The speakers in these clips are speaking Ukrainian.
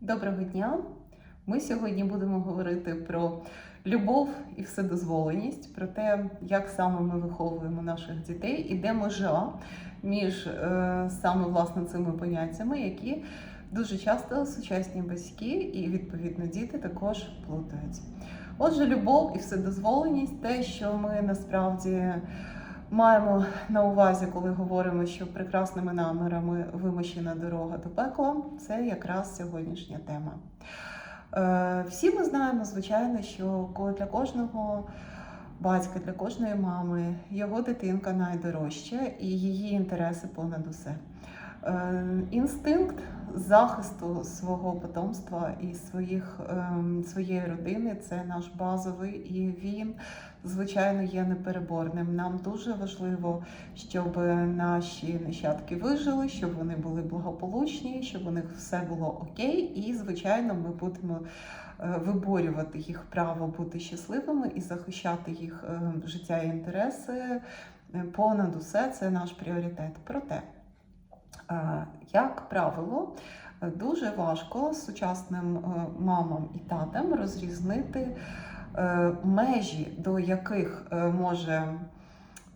Доброго дня! Ми сьогодні будемо говорити про любов і вседозволеність, про те, як саме ми виховуємо наших дітей і де межа між е, саме власне цими поняттями, які дуже часто сучасні батьки і відповідно діти також плутають. Отже, любов і вседозволеність те, що ми насправді маємо на увазі, коли говоримо, що прекрасними намірами вимощена дорога до пекла, це якраз сьогоднішня тема. Е, Всі ми знаємо, звичайно, що для кожного батька, для кожної мами його дитинка найдорожча і її інтереси понад усе. Е, Інстинкт захисту свого потомства і своїх, ем, своєї родини це наш базовий, і він, звичайно, є непереборним. Нам дуже важливо, щоб наші нащадки вижили, щоб вони були благополучні, щоб у них все було окей. І, звичайно, ми будемо е, виборювати їх право бути щасливими і захищати їх е, життя і інтереси. Е, Понад усе це наш пріоритет. Проте, як правило, дуже важко сучасним мамам і татам розрізнити межі, до яких е, може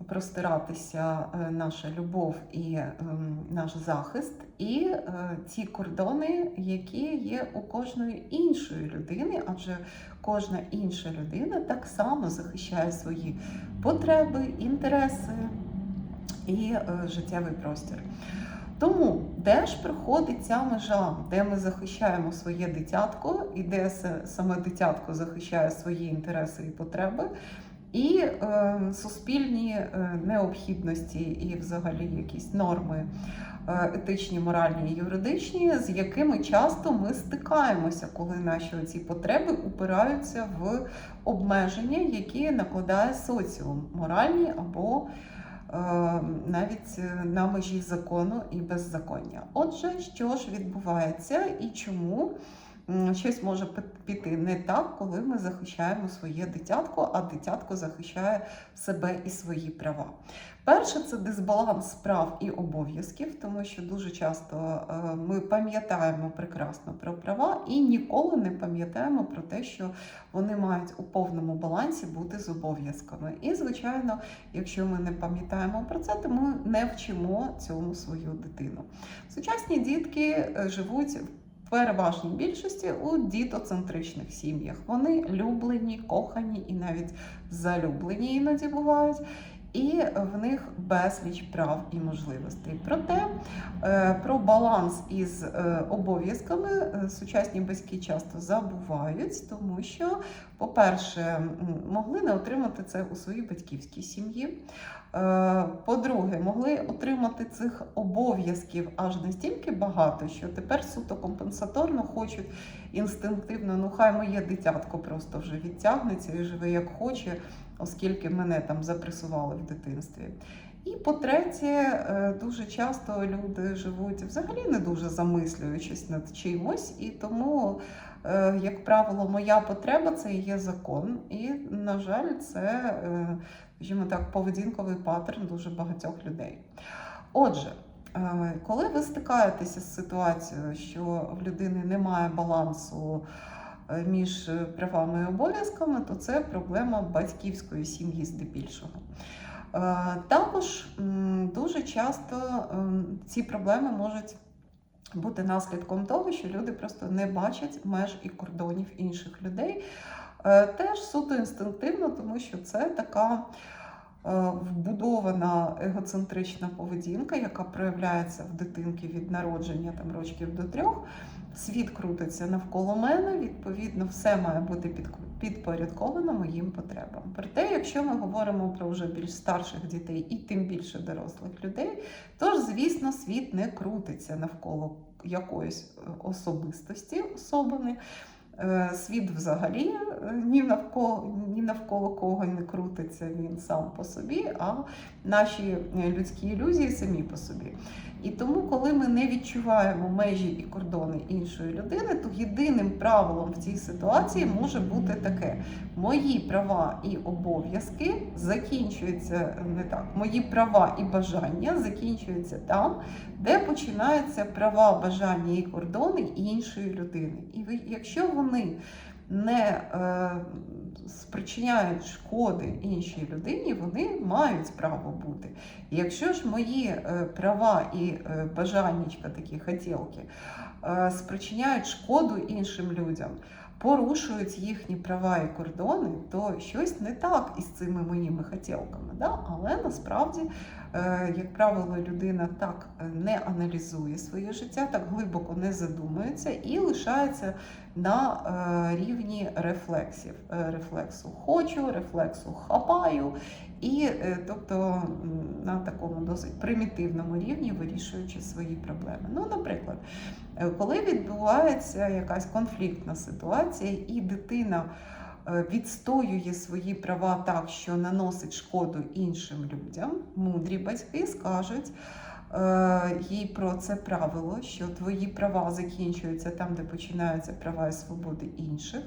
простиратися е, наша любов і наш захист, і е, ті кордони, які є у кожної іншої людини, адже кожна інша людина так само захищає свої потреби, інтереси і е, життєвий простір. Тому де ж проходить ця межа, де ми захищаємо своє дитятко, і де саме дитятко захищає свої інтереси і потреби, і е, суспільні е, необхідності, і взагалі якісь норми е, етичні, моральні і юридичні, з якими часто ми стикаємося, коли наші ці потреби упираються в обмеження, які накладає соціум, моральні або навіть е, на межі закону і беззаконня. Отже, що ж відбувається і чому щось може піти не так, коли ми захищаємо своє дитятко, а дитятко захищає себе і свої права. Перше, це дисбаланс прав і обов'язків, тому що дуже часто е, ми пам'ятаємо прекрасно про права і ніколи не пам'ятаємо про те, що вони мають у повному балансі бути з обов'язками. І, звичайно, якщо ми не пам'ятаємо про це, то ми не вчимо цьому свою дитину. Сучасні дітки е, живуть в переважній більшості у дітоцентричних сім'ях. Вони люблені, кохані і навіть залюблені іноді бувають. І в них безліч прав і можливостей. Проте е, про баланс із е, обов'язками е, сучасні батьки часто забувають, тому що, по-перше, могли не отримати це у своїй батьківській сім'ї. По-друге, могли отримати цих обов'язків аж настільки багато, що тепер суто компенсаторно хочуть інстинктивно, ну хай моє дитятко просто вже відтягнеться і живе як хоче, оскільки мене там запресували в дитинстві. І по-третє, е, дуже часто люди живуть взагалі не дуже замислюючись над чимось, і тому, е, як правило, моя потреба це є закон. І, на жаль, це, е, скажімо так, поведінковий паттерн дуже багатьох людей. Отже, коли ви стикаєтеся з ситуацією, що в людини немає балансу між правами і обов'язками, то це проблема батьківської сім'ї здебільшого. Е, Також дуже часто ці проблеми можуть бути наслідком того, що люди просто не бачать меж і кордонів інших людей. Е, Теж суто інстинктивно, тому що це така е, вбудована егоцентрична поведінка, яка проявляється в дитинки від народження там, рочків до трьох. Світ крутиться навколо мене, відповідно, все має бути під, підпорядковано моїм потребам. Проте, якщо ми говоримо про вже більш старших дітей і тим більше дорослих людей, то ж, звісно, світ не крутиться навколо якоїсь е, особистості особини. Е, Світ взагалі е, ні навколо, ні навколо кого не крутиться він сам по собі, а наші людські ілюзії самі по собі. І тому, коли ми не відчуваємо межі і кордони іншої людини, то єдиним правилом в цій ситуації може бути таке: мої права і обов'язки закінчуються не так. Мої права і бажання закінчуються там, де починаються права, бажання і кордони іншої людини. І ви, якщо вони не е, спричиняють шкоди іншій людині, вони мають право бути. І якщо ж мої е, права і е, бажаннячка, такі хотілки, спричиняють шкоду іншим людям, порушують їхні права і кордони, то щось не так із цими моїми хотілками. Да? Але насправді, як правило, людина так е, не аналізує своє життя, так глибоко не задумується і лишається на е, рівні рефлексів. Е, Рефлексу хочу, рефлексу хапаю, і е, тобто на такому досить примітивному рівні вирішуючи свої проблеми. Ну, наприклад, е, коли відбувається якась конфліктна ситуація, і дитина е, відстоює свої права так, що наносить шкоду іншим людям, мудрі батьки скажуть. е, Їй про це правило, що твої права закінчуються там, де починаються права і свободи інших,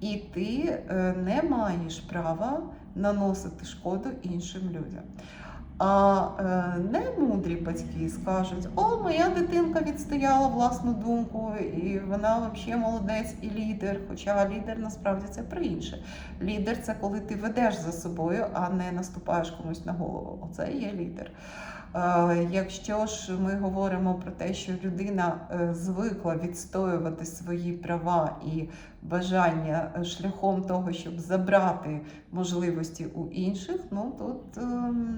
і ти е, не маєш права наносити шкоду іншим людям. А не немудрі батьки скажуть: о, моя дитинка відстояла власну думку, і вона взагалі молодець і лідер. Хоча лідер насправді це про інше. Лідер це коли ти ведеш за собою, а не наступаєш комусь на голову. Оце є лідер. Е, Якщо ж ми говоримо про те, що людина е, звикла відстоювати свої права і бажання е, шляхом того, щоб забрати можливості у інших, ну тут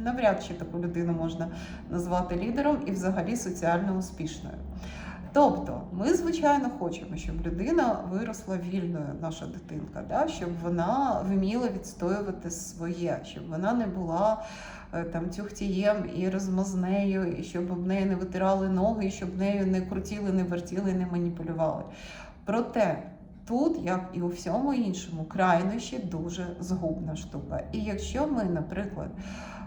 навряд чи таку людину можна назвати лідером і взагалі соціально успішною. Тобто, ми, звичайно, хочемо, щоб людина виросла вільною, наша дитинка, да? щоб вона вміла відстоювати своє, щоб вона не була е, там тюхтієм і розмазнею, і щоб об неї не витирали ноги, і щоб нею не крутіли, не вертіли, не маніпулювали. Проте тут, як і у всьому іншому, крайнощі дуже згубна штука. І якщо ми, наприклад,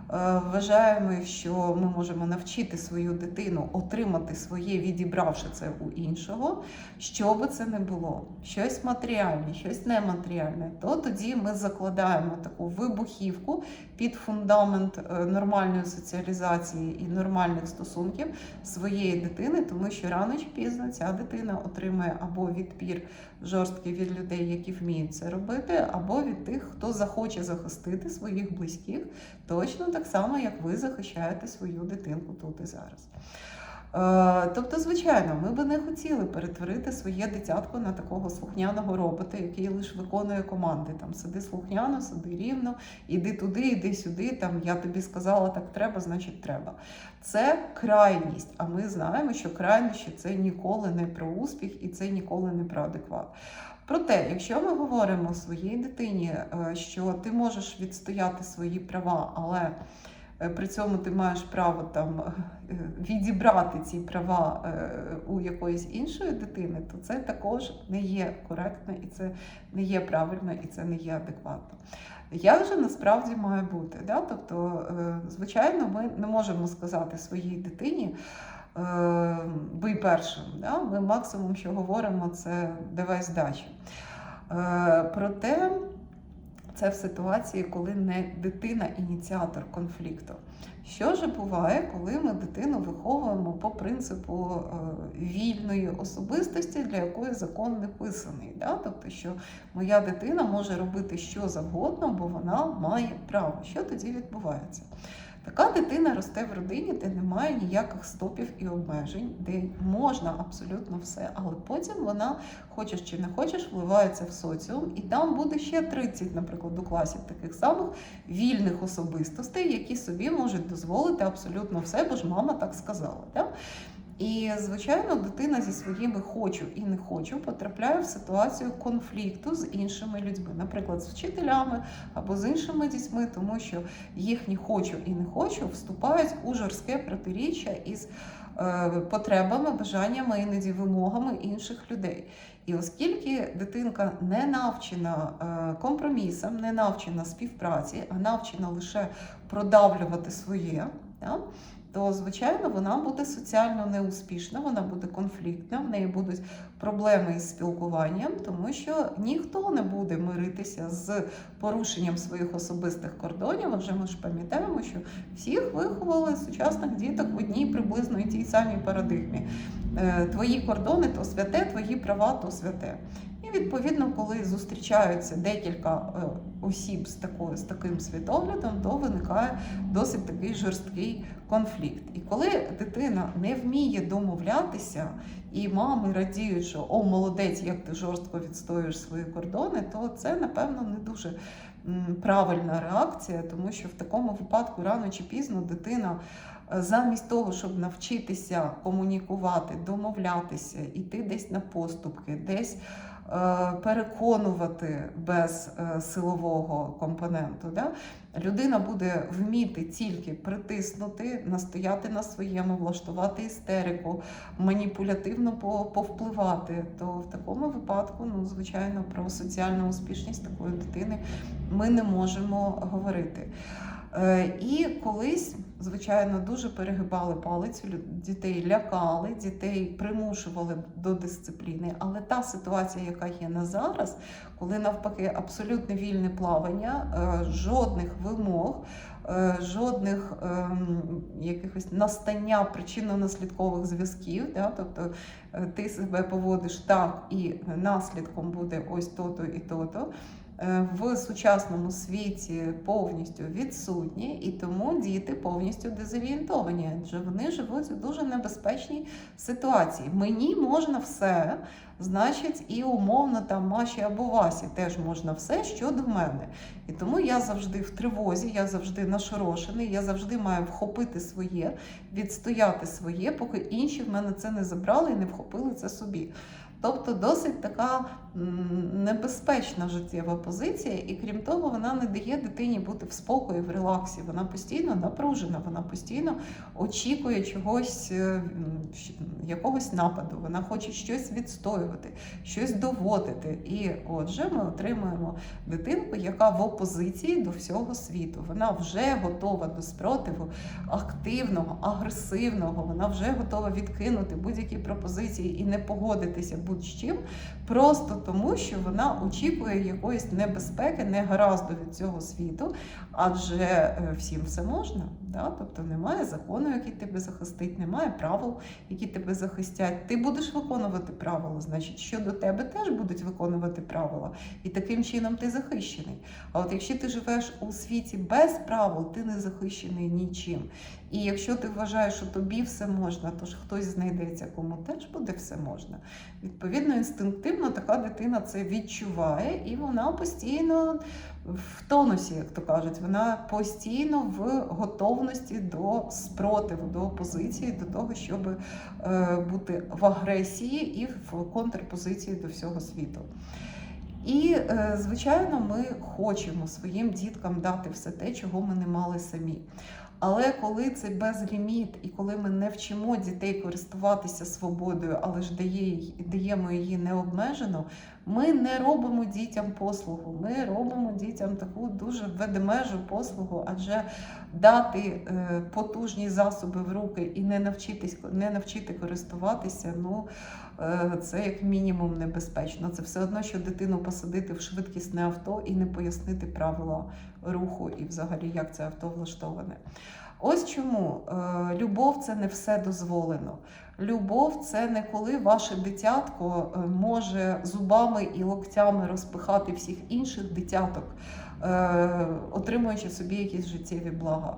вважаємо, що ми можемо навчити свою дитину отримати своє, відібравши це у іншого, що би це не було, щось матеріальне, щось нематеріальне, то тоді ми закладаємо таку вибухівку під фундамент е, нормальної соціалізації і нормальних стосунків своєї дитини, тому що рано чи пізно ця дитина отримує або відпір жорсткий від людей, які вміють це робити, або від тих, хто захоче захистити своїх близьких, точно так само, як ви захищаєте свою дитинку тут і зараз. Е, Тобто, звичайно, ми би не хотіли перетворити своє дитятко на такого слухняного робота, який лише виконує команди. Там сиди слухняно, сиди рівно, іди туди, іди сюди. Там я тобі сказала, так треба, значить треба. Це крайність. А ми знаємо, що крайнощі це ніколи не про успіх і це ніколи не про адекват. Проте, якщо ми говоримо своїй дитині, е, що ти можеш відстояти свої права, але е, при цьому ти маєш право там е, відібрати ці права у якоїсь іншої дитини, то це також не є коректно і це не є правильно, і це не є адекватно. Як же насправді має бути? Да? Тобто, звичайно, ми не можемо сказати своїй дитині. Е, Бий першим. Да? Ми максимум, що говоримо, це давай здачі. Е, Проте це в ситуації, коли не дитина ініціатор конфлікту. Що ж буває, коли ми дитину виховуємо по принципу е, вільної особистості, для якої закон не писаний? Да? Тобто, що моя дитина може робити що завгодно, бо вона має право. Що тоді відбувається? Така дитина росте в родині, де немає ніяких стопів і обмежень, де можна абсолютно все, але потім вона, хочеш чи не хочеш, вливається в соціум, і там буде ще 30, наприклад, у класів таких самих вільних особистостей, які собі можуть дозволити абсолютно все, бо ж мама так сказала. Да? І, звичайно, дитина зі своїми хочу і не хочу потрапляє в ситуацію конфлікту з іншими людьми, наприклад, з вчителями або з іншими дітьми, тому що їхні хочу і не хочу вступають у жорстке протиріччя із е, потребами, бажаннями, іноді вимогами інших людей. І оскільки дитинка не навчена е, компромісам, не навчена співпраці, а навчена лише продавлювати своє, то звичайно вона буде соціально неуспішна, вона буде конфліктна, в неї будуть проблеми із спілкуванням, тому що ніхто не буде миритися з порушенням своїх особистих кордонів. Адже ми ж пам'ятаємо, що всіх виховали сучасних діток в одній приблизно тій самій парадигмі. Е, Твої кордони то святе, твої права то святе. Відповідно, коли зустрічаються декілька е, осіб з такою з таким світоглядом, то виникає досить такий жорсткий конфлікт. І коли дитина не вміє домовлятися, і мами радіють, що о, молодець, як ти жорстко відстоюєш свої кордони, то це напевно не дуже правильна реакція, тому що в такому випадку рано чи пізно дитина. е, Замість того, щоб навчитися комунікувати, домовлятися, іти десь на поступки, десь переконувати без е, силового компоненту, да? людина буде вміти тільки притиснути, настояти на своєму, влаштувати істерику, маніпулятивно повпливати, то в такому випадку, ну, звичайно, про соціальну успішність такої дитини ми не можемо говорити. Е, І колись, звичайно, дуже перегибали палицю, дітей лякали, дітей примушували до дисципліни. Але та ситуація, яка є на зараз, коли навпаки абсолютно вільне плавання, е, жодних вимог, е, жодних ем, якихось настання причинно-наслідкових зв'язків, да? тобто ти себе поводиш так, і наслідком буде ось то-то і то-то в сучасному світі повністю відсутні, і тому діти повністю дезорієнтовані, адже вони живуть у дуже небезпечній ситуації. Мені можна все, значить, і умовно там Маші або Васі теж можна все щодо мене. І тому я завжди в тривозі, я завжди нашорошений, я завжди маю вхопити своє, відстояти своє, поки інші в мене це не забрали і не вхопили це собі. Тобто досить така небезпечна життєва позиція, і крім того, вона не дає дитині бути в спокої, в релаксі. Вона постійно напружена, вона постійно очікує чогось, е, якогось нападу. Вона хоче щось відстоювати, щось доводити. І отже, ми отримуємо дитинку, яка в опозиції до всього світу. Вона вже готова до спротиву активного, агресивного. Вона вже готова відкинути будь-які пропозиції і не погодитися будь-чим. просто тому, що вона очікує якоїсь небезпеки, негаразду від цього світу, адже е, всім все можна. Да? Тобто немає закону, який тебе захистить, немає правил, які тебе захистять. Ти будеш виконувати правила, значить, щодо тебе теж будуть виконувати правила. І таким чином ти захищений. А от якщо ти живеш у світі без правил, ти не захищений нічим. І якщо ти вважаєш, що тобі все можна, то ж хтось знайдеться, кому теж буде все можна. Відповідно, інстинктивно така дитина це відчуває, і вона постійно в тонусі, як то кажуть, вона постійно в готовності до спротиву, до опозиції, до того, щоб е, бути в агресії і в контрпозиції до всього світу. І, е, звичайно, ми хочемо своїм діткам дати все те, чого ми не мали самі. Але коли це безліміт, і коли ми не вчимо дітей користуватися свободою, але ж дає, даємо її необмежено, ми не робимо дітям послугу. Ми робимо дітям таку дуже ведмежу послугу, адже дати е, потужні засоби в руки і не навчитись не навчити користуватися, ну е, це як мінімум небезпечно. Це все одно, що дитину посадити в швидкісне авто і не пояснити правила руху і взагалі як це авто влаштоване. Ось чому е, любов це не все дозволено. Любов це не коли ваше дитятко е, може зубами і локтями розпихати всіх інших дитяток, е, отримуючи собі якісь життєві блага.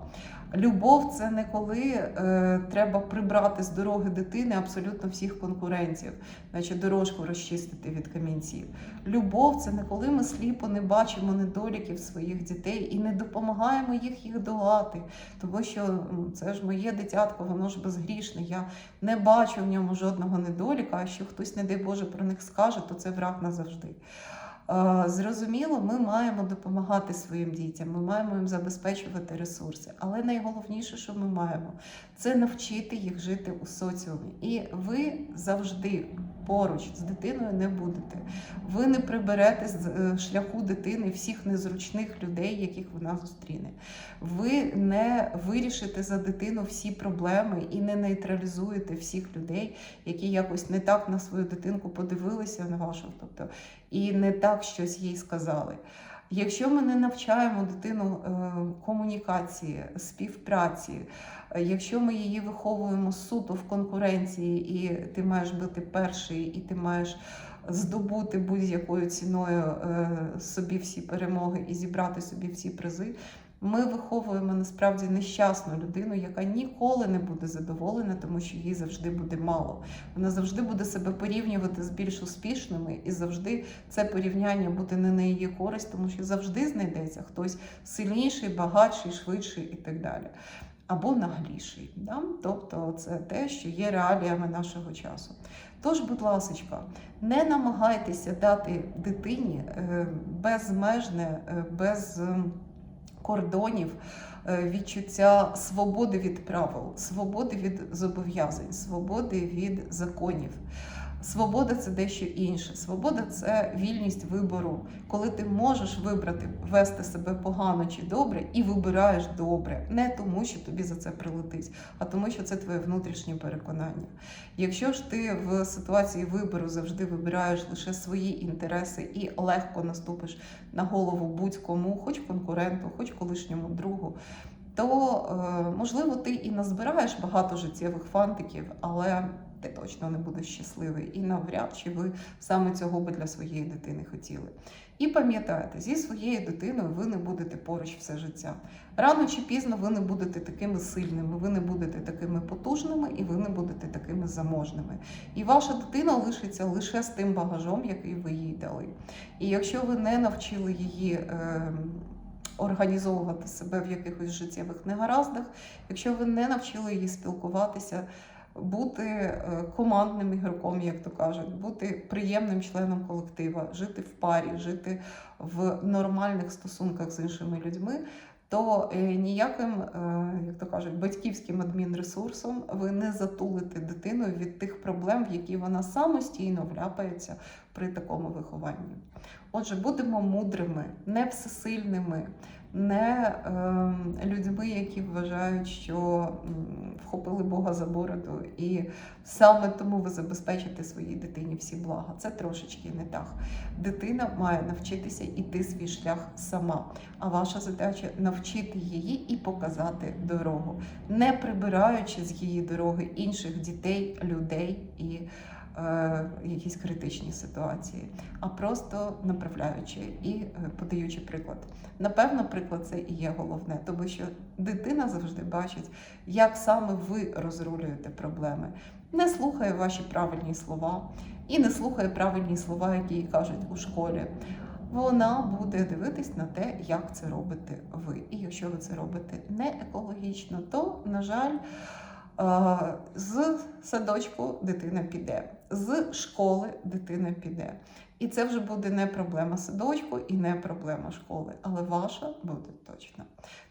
Любов це не коли е, треба прибрати з дороги дитини абсолютно всіх конкурентів, наче дорожку розчистити від камінців. Любов це не коли ми сліпо не бачимо недоліків своїх дітей і не допомагаємо їх їх долати. Тому що це ж моє дитятко, воно ж безгрішне. Я не бачу в ньому жодного недоліка. А що хтось, не дай Боже, про них скаже, то це враг назавжди. Зрозуміло, ми маємо допомагати своїм дітям, ми маємо їм забезпечувати ресурси. Але найголовніше, що ми маємо, це навчити їх жити у соціумі. І ви завжди поруч з дитиною не будете. Ви не приберете з е, шляху дитини всіх незручних людей, яких вона зустріне. Ви не вирішите за дитину всі проблеми і не нейтралізуєте всіх людей, які якось не так на свою дитинку подивилися на вашу, тобто і не так щось їй сказали. Якщо ми не навчаємо дитину е, комунікації, співпраці, е, якщо ми її виховуємо суто в конкуренції, і ти маєш бути перший, і ти маєш здобути будь-якою ціною е, собі всі перемоги і зібрати собі всі призи, ми виховуємо насправді нещасну людину, яка ніколи не буде задоволена, тому що їй завжди буде мало. Вона завжди буде себе порівнювати з більш успішними, і завжди це порівняння буде не на її користь, тому що завжди знайдеться хтось сильніший, багатший, швидший і так далі. Або нагліший. Да? Тобто це те, що є реаліями нашого часу. Тож, будь ласка, не намагайтеся дати дитині е, безмежне, е, без кордонів е, відчуття свободи від правил, свободи від зобов'язань, свободи від законів. Свобода це дещо інше. Свобода це вільність вибору, коли ти можеш вибрати вести себе погано чи добре, і вибираєш добре, не тому, що тобі за це прилетить, а тому, що це твоє внутрішнє переконання. Якщо ж ти в ситуації вибору завжди вибираєш лише свої інтереси і легко наступиш на голову будь-кому, хоч конкуренту, хоч колишньому другу. То е, можливо ти і назбираєш багато життєвих фантиків, але ти точно не будеш щасливий, і навряд чи ви саме цього би для своєї дитини хотіли. І пам'ятайте, зі своєю дитиною ви не будете поруч все життя. Рано чи пізно ви не будете такими сильними, ви не будете такими потужними і ви не будете такими заможними. І ваша дитина лишиться лише з тим багажом, який ви їй дали. І якщо ви не навчили її. Е, Організовувати себе в якихось життєвих негараздах, якщо ви не навчили її спілкуватися, бути е, командним ігроком, як то кажуть, бути приємним членом колектива, жити в парі, жити в нормальних стосунках з іншими людьми, то е, ніяким, е, як то кажуть, батьківським адмінресурсом ви не затулите дитину від тих проблем, в які вона самостійно вляпається при такому вихованні. Отже, будемо мудрими, не всесильними, не е, людьми, які вважають, що вхопили Бога за бороду, і саме тому ви забезпечите своїй дитині всі блага. Це трошечки не так. Дитина має навчитися йти свій шлях сама. А ваша задача навчити її і показати дорогу, не прибираючи з її дороги інших дітей, людей і якісь критичні ситуації, а просто направляючи і е, подаючи приклад. Напевно, приклад це і є головне, тому що дитина завжди бачить, як саме ви розрулюєте проблеми. Не слухає ваші правильні слова і не слухає правильні слова, які їй кажуть у школі. Вона буде дивитись на те, як це робите ви. І якщо ви це робите не екологічно, то, на жаль, е, з садочку дитина піде, з школи дитина піде. І це вже буде не проблема садочку і не проблема школи, але ваша буде точно.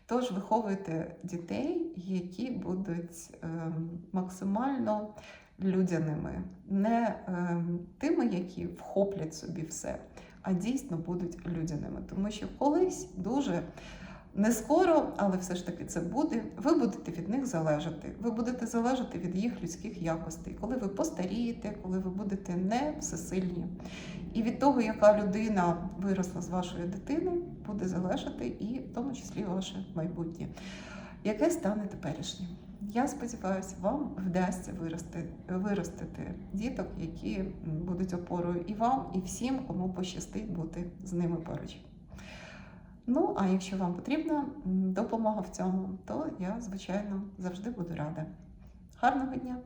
Тож виховуйте дітей, які будуть ем, максимально людяними, не ем, тими, які вхоплять собі все, а дійсно будуть людяними. Тому що колись дуже не скоро, але все ж таки це буде. Ви будете від них залежати. Ви будете залежати від їх людських якостей, коли ви постарієте, коли ви будете не всесильні. І від того, яка людина виросла з вашої дитини, буде залежати і в тому числі ваше майбутнє, яке стане теперішнім. Я сподіваюся, вам вдасться вирости, виростити діток, які будуть опорою і вам, і всім, кому пощастить бути з ними поруч. Ну, а якщо вам потрібна допомога в цьому, то я, звичайно, завжди буду рада. Гарного дня!